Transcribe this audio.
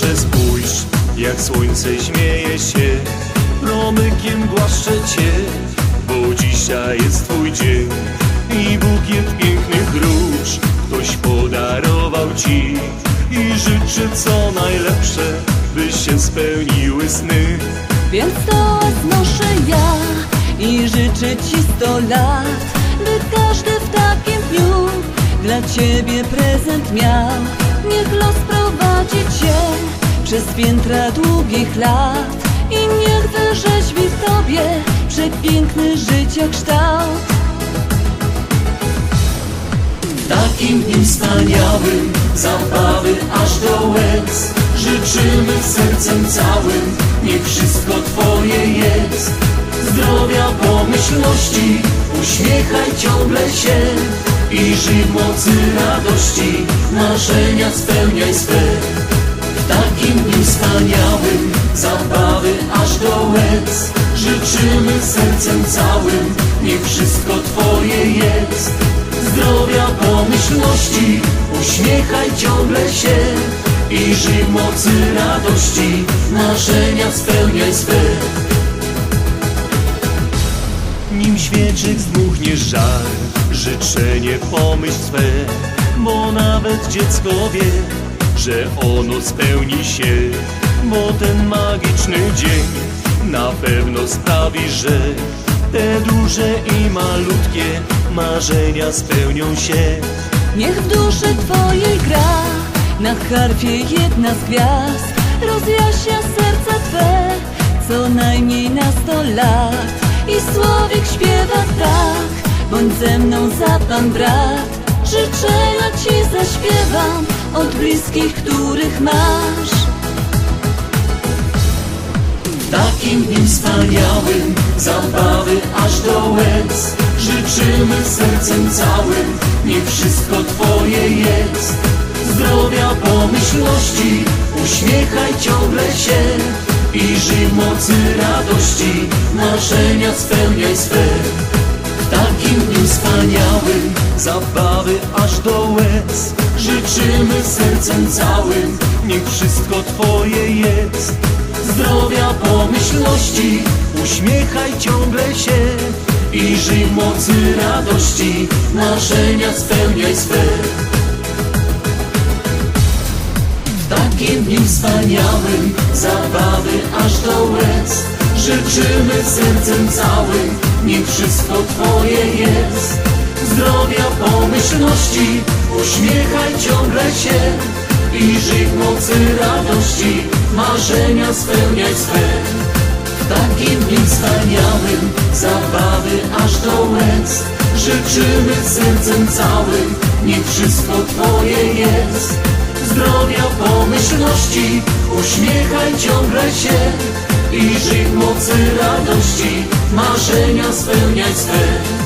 proszę spójrz, jak słońce śmieje się. Promykiem głaszczę cię, bo dzisiaj jest twój dzień. I bukiet pięknych róż ktoś podarował ci. I życzę co najlepsze, by się spełniły sny. Więc to znoszę ja i życzę ci sto lat, by każdy w takim dniu dla ciebie prezent miał. Niech los prowadzi przez piętra długich lat. I niech wyrzeźbi w tobie przepiękny życia kształt. W takim dniu wspaniałym Zabawy aż do łez. Życzymy sercem całym Niech wszystko Twoje jest. Zdrowia, pomyślności Uśmiechaj ciągle się. I żyj w mocy radości Marzenia spełniaj swe wspaniałym. Zabawy aż do łez. Życzymy sercem całym. Niech wszystko Twoje jest. Zdrowia, pomyślności. Uśmiechaj ciągle się. I żyj mocy radości. Marzenia spełniaj swe. Nim świeczek zdmuchnie żar Życzenie pomyśl swe. Bo nawet dziecko wie Że ono spełni się Bo ten magiczny dzień. Na pewno sprawi, że Te duże i malutkie Marzenia spełnią się. Niech w duszy twojej gra na harfie jedna z gwiazd. Rozjaśnia serce twe co najmniej na sto lat. I słowik śpiewa tak bądź ze mną za pan brat. Życzenia ci zaśpiewam od bliskich, których masz takim dniu wspaniałym. Zabawy aż do łez Życzymy sercem całym. Niech wszystko Twoje jest. Zdrowia, pomyślności Uśmiechaj ciągle się I żyj mocy radości. Marzenia spełniaj swe. W takim dniu wspaniałym Zabawy aż do łez Życzymy sercem całym. Niech wszystko Twoje jest Zdrowia, pomyślności. Uśmiechaj ciągle się I żyj w mocy radości. Marzenia spełniaj swe. W takim dniu wspaniałym Zabawy aż do łez. Życzymy sercem całym Niech wszystko Twoje jest. Zdrowia, pomyślności. Uśmiechaj ciągle się I żyj w mocy radości Marzenia spełniaj swe. Takim dniu wspaniałym Zabawy aż do łez Życzymy sercem całym Niech wszystko Twoje jest. Zdrowia, pomyślności Uśmiechaj ciągle się I żyj w mocy radości Marzenia spełniaj swe